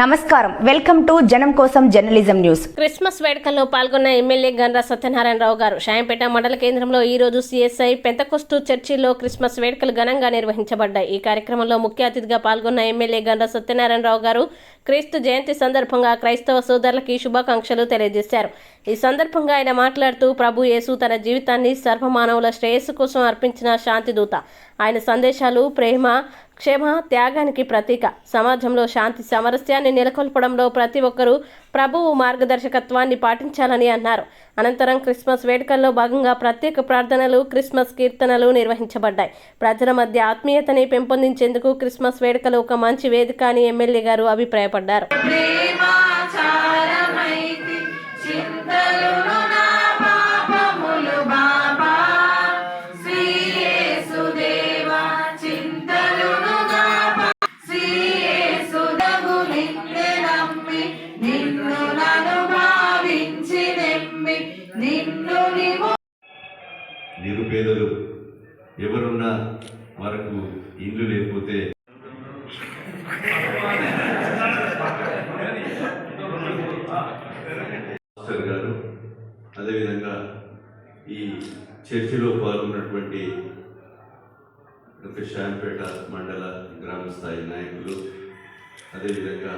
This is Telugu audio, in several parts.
నమస్కారం. వెల్కమ్ టు జనం కోసం జర్నలిజం న్యూస్. క్రిస్మస్ వేడుకల్లో పాల్గొన్న ఎమ్మెల్యే గండ్ర సత్యనారాయణరావు గారు షాయంపేట మండల కేంద్రంలో ఈ రోజు సిఎస్ఐ పెంతకొస్తు చర్చిలో క్రిస్మస్ వేడుకలు ఘనంగా నిర్వహించబడ్డాయి. ఈ కార్యక్రమంలో ముఖ్య అతిథిగా పాల్గొన్న ఎమ్మెల్యే గండ్ర సత్యనారాయణరావు గారు క్రీస్తు జయంతి సందర్భంగా క్రైస్తవ సోదరులకి శుభాకాంక్షలు తెలియజేశారు. ఈ సందర్భంగా ఆయన మాట్లాడుతూ ప్రభు యేసు తన జీవితాన్ని సర్వమానవుల శ్రేయస్సు కోసం అర్పించిన శాంతిదూత. ఆయన సందేశాలు ప్రేమ క్షేమ త్యాగానికి ప్రతీక. సమాజంలో శాంతి సామరస్యాన్ని నెలకొల్పడంలో ప్రతి ఒక్కరూ ప్రభువు మార్గదర్శకత్వాన్ని పాటించాలని అన్నారు. అనంతరం క్రిస్మస్ వేడుకల్లో భాగంగా ప్రత్యేక ప్రార్థనలు క్రిస్మస్ కీర్తనలు నిర్వహించబడ్డాయి. ప్రజల మధ్య ఆత్మీయతని పెంపొందించేందుకు క్రిస్మస్ వేడుకలు ఒక మంచి వేదిక అని ఎమ్మెల్యే గారు అభిప్రాయపడ్డారు. నిరుపేదలు ఎవరున్నా వరకు ఇల్లు లేకపోతే మాస్టర్ గారు అదేవిధంగా ఈ చర్చిలో పాల్గొన్నటువంటి డాక్టర్ శాంపేట మండల గ్రామ స్థాయి నాయకులు అదేవిధంగా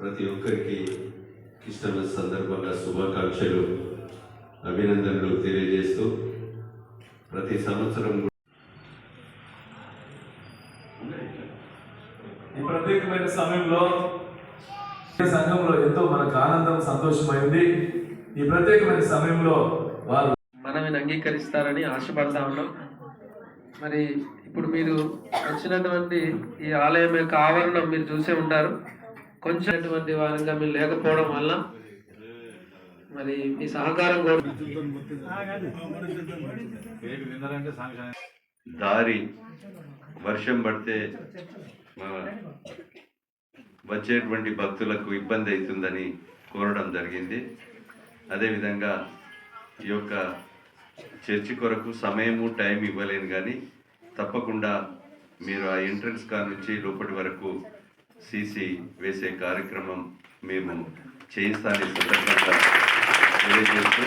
ప్రతి ఒక్కరికి క్రిస్టమస్ సందర్భంగా శుభాకాంక్షలు. అభినందనలు తెలియజేస్తూ ప్రతి సంవత్సరం ఈ ప్రత్యేకమైన సమయంలో సంఘంలో ఎంతో మనకు ఆనందం సంతోషమైంది ఈ ప్రత్యేకమైన సమయంలో వారు మనల్ని అంగీకరిస్తారని ఆశపడతా ఉన్నాం. మరి ఇప్పుడు మీరు వచ్చినటువంటి ఈ ఆలయం యొక్క ఆవరణం మీరు చూసే ఉంటారు. కొంచెం అటువంటి వారంగా మీరు లేకపోవడం వల్ల మరి మీ సహకారం దారి వర్షం పడితే వచ్చేటువంటి భక్తులకు ఇబ్బంది అవుతుందని కోరడం జరిగింది. అదేవిధంగా ఈ యొక్క చర్చి కొరకు సమయము టైం ఇవ్వలేను కానీ తప్పకుండా మీరు ఆ ఎంట్రన్స్ కా నుంచి లోపటి వరకు సీసీ వేసే కార్యక్రమం మేము చేయిస్తానని సందర్భంగా. తెలియజేస్తూ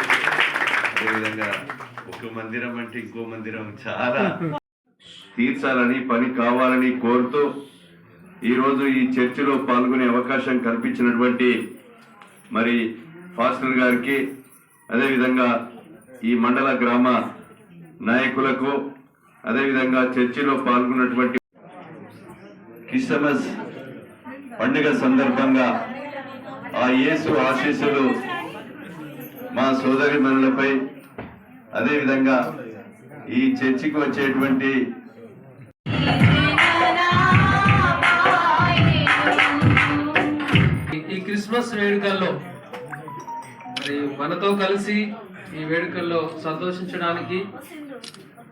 అదేవిధంగా ఒక మందిరం అంటే ఇంకో మందిరం చాలా తీర్చాలని పని కావాలని కోరుతూ ఈరోజు ఈ చర్చిలో పాల్గొనే అవకాశం కల్పించినటువంటి మరి ఫాస్టర్ గారికి అదేవిధంగా ఈ మండల గ్రామ నాయకులకు అదేవిధంగా చర్చిలో పాల్గొన్నటువంటి క్రిస్టమస్ పండుగ సందర్భంగా ఆ యేసు ఆశీస్సులు మా సోదరి మనులపై అదేవిధంగా ఈ చర్చికి వచ్చేటువంటి ఈ- క్రిస్మస్ వేడుకల్లో మరి మనతో కలిసి ఈ వేడుకల్లో సంతోషించడానికి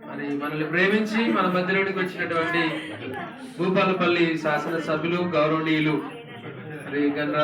మరి మనల్ని ప్రేమించి మన మధ్యలోనికి వచ్చినటువంటి భూపాలపల్లి శాసనసభ్యులు గౌరవనీయులు మరి గండ్ర